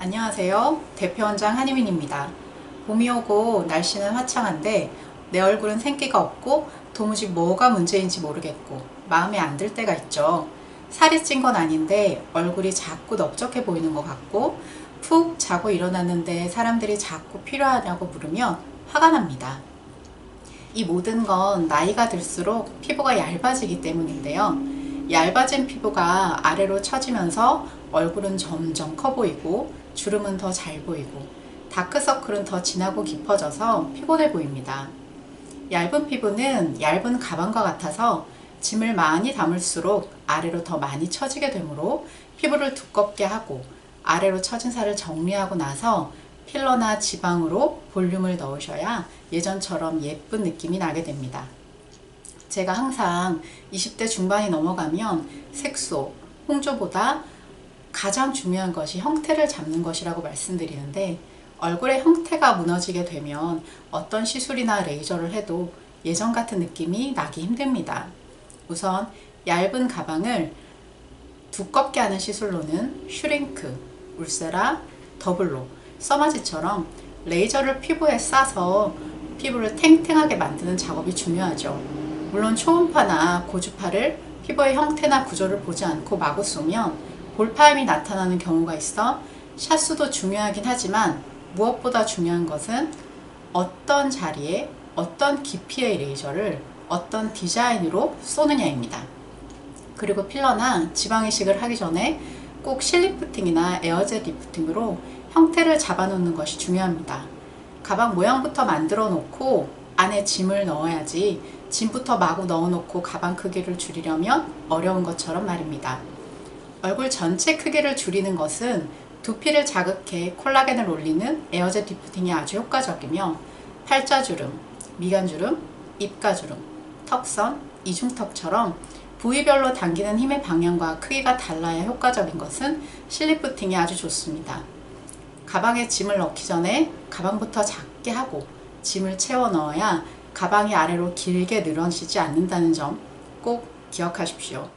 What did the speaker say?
안녕하세요. 대표원장 한희민입니다. 봄이 오고 날씨는 화창한데 내 얼굴은 생기가 없고 도무지 뭐가 문제인지 모르겠고 마음에 안 들 때가 있죠. 살이 찐 건 아닌데 얼굴이 자꾸 넓적해 보이는 것 같고 푹 자고 일어났는데 사람들이 자꾸 필요하냐고 물으면 화가 납니다. 이 모든 건 나이가 들수록 피부가 얇아지기 때문인데요. 얇아진 피부가 아래로 처지면서 얼굴은 점점 커 보이고 주름은 더 잘 보이고 다크서클은 더 진하고 깊어져서 피곤해 보입니다. 얇은 피부는 얇은 가방과 같아서 짐을 많이 담을수록 아래로 더 많이 처지게 되므로 피부를 두껍게 하고 아래로 처진 살을 정리하고 나서 필러나 지방으로 볼륨을 넣으셔야 예전처럼 예쁜 느낌이 나게 됩니다. 제가 항상 20대 중반이 넘어가면 색소, 홍조보다 가장 중요한 것이 형태를 잡는 것이라고 말씀드리는데 얼굴의 형태가 무너지게 되면 어떤 시술이나 레이저를 해도 예전 같은 느낌이 나기 힘듭니다. 우선 얇은 가방을 두껍게 하는 시술로는 슈링크, 울세라, 더블로, 써마지처럼 레이저를 피부에 싸서 피부를 탱탱하게 만드는 작업이 중요하죠. 물론 초음파나 고주파를 피부의 형태나 구조를 보지 않고 마구 쏘면 볼파임이 나타나는 경우가 있어 샷수도 중요하긴 하지만 무엇보다 중요한 것은 어떤 자리에 어떤 깊이의 레이저를 어떤 디자인으로 쏘느냐입니다. 그리고 필러나 지방 이식을 하기 전에 꼭 실리프팅이나 에어젯 리프팅으로 형태를 잡아놓는 것이 중요합니다. 가방 모양부터 만들어 놓고 안에 짐을 넣어야지 짐부터 마구 넣어놓고 가방 크기를 줄이려면 어려운 것처럼 말입니다. 얼굴 전체 크기를 줄이는 것은 두피를 자극해 콜라겐을 올리는 에어젯 리프팅이 아주 효과적이며 팔자주름, 미간주름, 입가주름, 턱선, 이중턱처럼 부위별로 당기는 힘의 방향과 크기가 달라야 효과적인 것은 실리프팅이 아주 좋습니다. 가방에 짐을 넣기 전에 가방부터 작게 하고 짐을 채워 넣어야 가방이 아래로 길게 늘어지지 않는다는 점 꼭 기억하십시오.